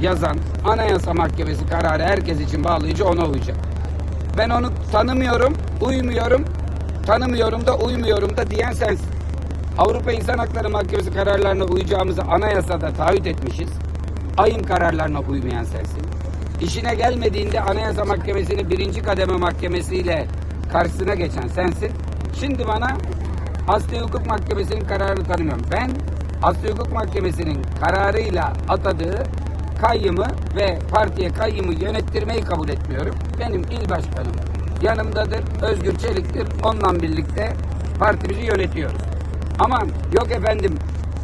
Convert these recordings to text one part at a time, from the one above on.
yazan Anayasa Mahkemesi kararı herkes için bağlayıcı ona uyacak. Ben onu tanımıyorum, uymuyorum, tanımıyorum da uymuyorum da diyen sensin. Avrupa İnsan Hakları Mahkemesi kararlarına uyacağımızı anayasada taahhüt etmişiz. AYİM kararlarına uymayan sensin. İşine gelmediğinde Anayasa Mahkemesi'nin birinci kademe mahkemesiyle karşısına geçen sensin. Şimdi bana Asli Hukuk Mahkemesi'nin kararını tanımıyorum. Ben Asli Hukuk Mahkemesi'nin kararıyla atadığı kayyımı ve partiye kayyımı yönettirmeyi kabul etmiyorum. Benim il başkanım yanımdadır. Özgür Çelik'tir. Onunla birlikte partimizi yönetiyoruz. Aman yok efendim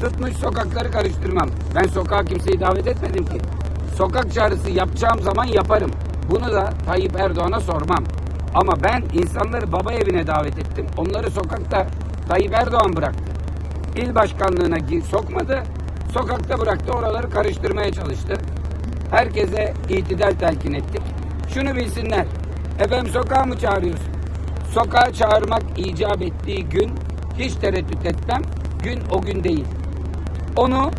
tutmuş sokakları karıştırmam. Ben sokağa kimseyi davet etmedim ki. Sokak çağrısı yapacağım zaman yaparım. Bunu da Tayyip Erdoğan'a sormam. Ama ben insanları baba evine davet ettim. Onları sokakta Tayyip Erdoğan bıraktı. İl başkanlığına sokmadı. Sokakta bıraktı. Oraları karıştırmaya çalıştı. Herkese itidal telkin ettik. Şunu bilsinler. Efendim sokağa mı çağırıyorsun? Sokağa çağırmak icap ettiği gün hiç tereddüt etmem. Gün o gün değil. Onu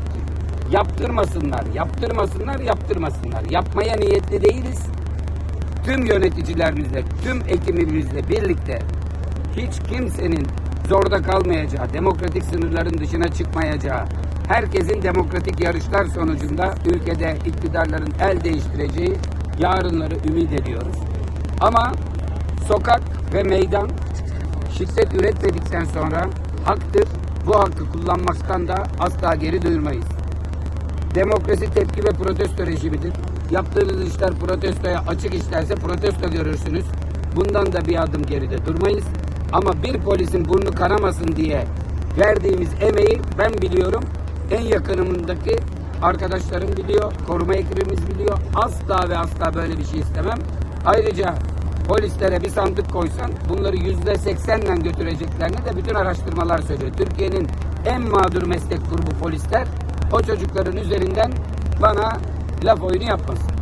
yaptırmasınlar, yaptırmasınlar, yaptırmasınlar. Yapmaya niyetli değiliz. Tüm yöneticilerimizle, tüm ekibimizle birlikte hiç kimsenin zorda kalmayacağı, demokratik sınırların dışına çıkmayacağı, herkesin demokratik yarışlar sonucunda ülkede iktidarların el değiştireceği yarınları ümit ediyoruz. Ama sokak ve meydan şiddet üretmedikten sonra haktır. Bu hakkı kullanmaktan da asla geri duyurmayız. Demokrasi tepki ve protesto rejimidir. Yaptığınız işler protestoya açık işlerse protesto görürsünüz. Bundan da bir adım geride durmayız. Ama bir polisin burnu kanamasın diye verdiğimiz emeği ben biliyorum. En yakınımındaki arkadaşlarım biliyor, koruma ekibimiz biliyor. Asla ve asla böyle bir şey istemem. Ayrıca polislere bir sandık koysan bunları yüzde seksenle götüreceklerini de bütün araştırmalar söylüyor. Türkiye'nin en mağdur meslek grubu polisler o çocukların üzerinden bana laf oyunu yapmasın.